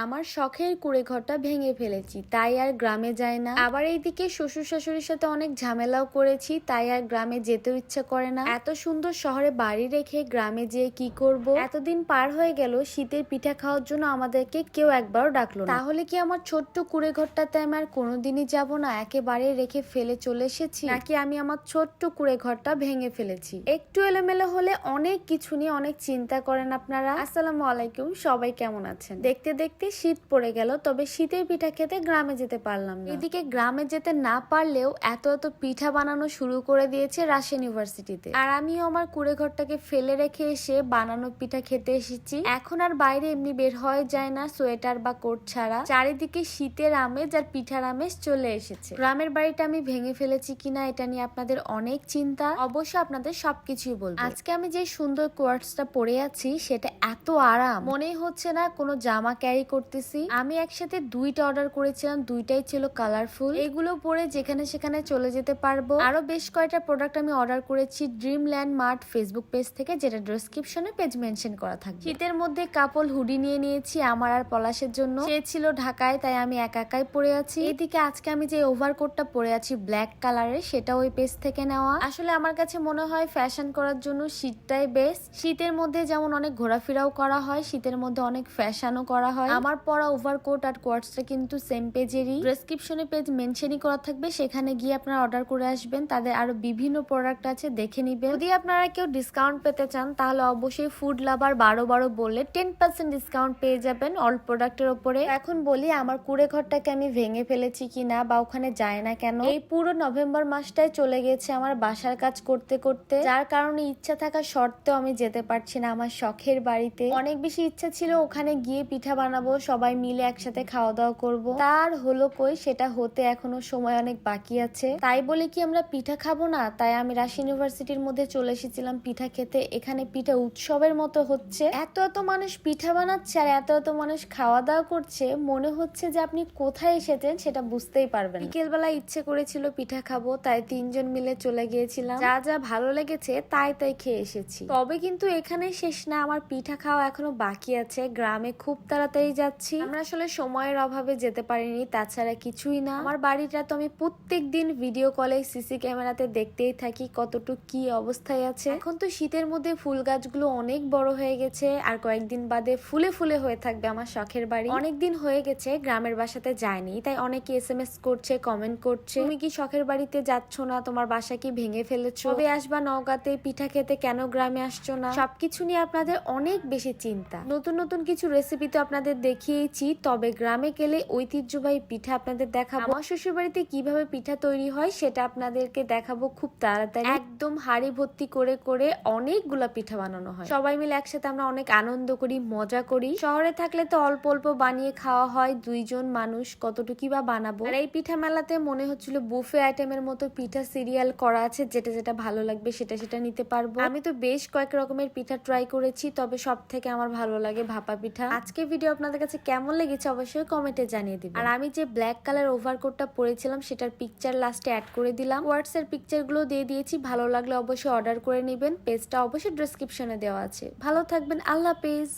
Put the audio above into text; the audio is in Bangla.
আমার শখের কুড়ে ঘরটা ভেঙে ফেলেছি, তাই আর গ্রামে যায় না। আবার এইদিকে শ্বশুর শাশুড়ির সাথে অনেক ঝামেলাও করেছি, তাই আর গ্রামে যেতেও ইচ্ছা করে না। এত সুন্দর শহরে বাড়ি রেখে গ্রামে যেয়ে কি করব? এতদিন পার হয়ে গেল, শীতের পিঠা খাওয়ার জন্য আমাদেরকে কেউ একবারও ডাকলো তাহলে কি আমার ছোট্ট কুড়ে ঘরটাতে আমি আর কোনোদিনই যাব না, একেবারে রেখে ফেলে চলে এসেছি? নাকি আমি আমার ছোট্ট কুড়ে ঘরটা ভেঙে ফেলেছি? একটু এলোমেলো হলে অনেক কিছু নিয়ে অনেক চিন্তা করেন আপনারা। আসসালামু আলাইকুম, সবাই কেমন আছেন? দেখতে দেখতে শীত পড়ে গেল, তবে শীতের পিঠা খেতে গ্রামে যেতে পারলাম এদিকে গ্রামে যেতে না পারলেও এত এত পিঠা বানানো শুরু করে দিয়েছে রাশিয়া ইউনিভার্সিটিতে। আর আমিও আমার কুড়ে ঘরটাকে ফেলে রেখে এসে বানানো পিঠা খেতে এসেছি। এখন আর বাইরে এমনি বের হয়ে যায় না, সোয়েটার বা কোট ছাড়া। চারিদিকে শীতের আমেজ আর পিঠার আমেজ চলে এসেছে। গ্রামের বাড়িটা আমি ভেঙে ফেলেছি কিনা এটা নিয়ে আপনাদের অনেক চিন্তা। অবশ্য আপনাদের সবকিছুই বলব। আজকে আমি যে সুন্দর কোয়ার্টসটা পরে আছি, সেটা এত আরাম। মনে হচ্ছে না কোনো জামা ক্যারি করতেছি। আমি একসাথে দুইটা অর্ডার করেছিলাম, দুইটাই ছিল কালারফুল এগুলো পরে যেখানে সেখানে চলে যেতে পারব। আরও বেশ কয়েকটা প্রোডাক্ট আমি অর্ডার করেছি dream land mart Facebook page থেকে, যেটা ডেসক্রিপশনে পেজ মেনশন করা থাকবে। শীতের মধ্যে কাপল হুডি নিয়ে নিয়েছি আমার আর পলাশের জন্য। সে ছিল ঢাকায়, তাই আমি একা একাই পরে আছি। এদিকে আজকে আমি যে ওভারকোটটা পরে আছি ব্ল্যাক কালারের সেটা ওই পেজ থেকে নেওয়া। আসলে আমার কাছে মনে হয় ফ্যাশন করার জন্য শীতটাই বেস্ট শীতের মধ্যে যেমন অনেক ঘোরাফেরাও করা হয়, শীতের মধ্যে অনেক ফ্যাশনও করা হয়। আমার পরা ওভারকোট আর কোয়ার্টসটা কিন্তু সেম পেজেরই ডেসক্রিপশনে পেজ মেনশনই করা থাকবে, সেখানে গিয়ে আপনারা অর্ডার করে আসবেন। তাদের আরও বিভিন্ন প্রোডাক্ট আছে, দেখে নিবেন। যদি আপনারা কেউ ডিসকাউন্ট পেতে চান, তাহলে অবশ্যই ফুড লাভার বারো বারো বললে টেন পার্সেন্ট ডিসকাউন্ট পেয়ে যাবেন অল প্রোডাক্টের ওপরে। এখন বলি, আমার কুড়ে ঘরটাকে আমি ভেঙে ফেলেছি কিনা বা ওখানে যায় না কেন? এই পুরো নভেম্বর মাসটাই চলে গেছে আমার বাসার কাজ করতে করতে। যার কারণে ইচ্ছা থাকা সত্ত্বেও আমি যেতে পারছি না আমার শখের বাড়িতে। অনেক বেশি ইচ্ছা ছিল ওখানে গিয়ে পিঠা বানাবো সবাই মিলে একসাথে খাওয়া দাওয়া করব। তার হলো কই, সেটা হতে এখনও সময় অনেক বাকি আছে। তাই বলে কি আমরা পিঠা খাব না? তাই আমি রাশি ইউনিভার্সিটির মধ্যে চলে এসেছিলাম পিঠা খেতে। এখানে পিঠা উৎসবের মতো হচ্ছে। এত এত মানুষ পিঠা বানাচ্ছে আর এত এত মানুষ খাওয়া দাওয়া করছে। মনে হচ্ছে যে আপনি কোথায় এসেছেন সেটা বুঝতেই পারবেন বিকেলবেলা ইচ্ছে করেছিল পিঠা খাব, তাই তিনজন মিলে চলে গিয়েছিলাম। যা যা ভালো লেগেছে তাই তাই খেয়ে এসেছি। তবে কিন্তু এখানে শেষ না, আমার পিঠা খাওয়া এখনও বাকি আছে। গ্রামে খুব তাড়াতাড়ি যাচ্ছি। আমরা আসলে সময়ের অভাবে যেতে পারিনি, তাছাড়া কিছুই না। আমার বাড়িটা তো আমি প্রত্যেক দিন ভিডিও কলে সিসি ক্যামেরাতে দেখতেই থাকি কতটুক কি অবস্থায় আছে। এখন তো শীতের মধ্যে ফুল গাছগুলো অনেক বড় হয়ে গেছে, আর কয়েকদিন বাদে ফুলে ফুলে হয়ে থাকবে আমার শখের বাড়ি। অনেক দিন হয়ে গেছে, গ্রামের বাসাতে যায়নি, তাই অনেকে এস এম এস করছে কমেন্ট করছে। তুমি কি শখের বাড়িতে যাচ্ছ না? তোমার বাসা কি ভেঙে ফেলেছো? কবে আসবা নওগাঁতে? পিঠা খেতে কেন গ্রামে আসছো না? সবকিছু নিয়ে আপনাদের অনেক বেশি চিন্তা। নতুন নতুন কিছু রেসিপি তো আপনাদের দেখিয়েছি, তবে গ্রামে গেলে ঐতিহ্যবাহী পিঠা আপনাদের দেখাবো। আমার শ্বশুর বাড়িতে কীভাবে পিঠা তৈরি হয় সেটা আপনাদেরকে দেখাবো খুব তাড়াতাড়ি। একদম হাড়ি ভর্তি করে করে অনেকগুলা পিঠা বানানো হয়। সবাই মিলে একসাথে আমরা অনেক আনন্দ করি, মজা করি। শহরে থাকলে তো অল্প অল্প বানিয়ে খাওয়া হয়, দুইজন মানুষ কতটুকি বা বানাবো। আর এই পিঠা মেলাতে মনে হচ্ছিল বুফে আইটেমের মতো পিঠা সিরিয়াল করা আছে, যেটা যেটা ভালো লাগবে সেটা সেটা নিতে পারব। আমি তো বেশ কয়েক রকমের পিঠা ট্রাই করেছি, তবে সব থেকে আমার ভালো লাগে ভাপা পিঠা। আজকে ভিডিও আপনাদের কাছে কেমন লেগেছে অবশ্যই কমেন্টে জানিয়ে দিবেন। আর আমি যে ব্ল্যাক কালার ওভারকোটটা পরেছিলাম, সেটার পিকচার লাস্টে অ্যাড করে দিলাম। হোয়াটস এর পিকচারগুলো দিয়ে দিয়েছি, ভালো লাগলে অবশ্যই অর্ডার করে নেবেন। পেজটা অবশ্যই ডেসক্রিপশনে দেওয়া আছে। ভালো থাকবেন, আল্লাহ পেজ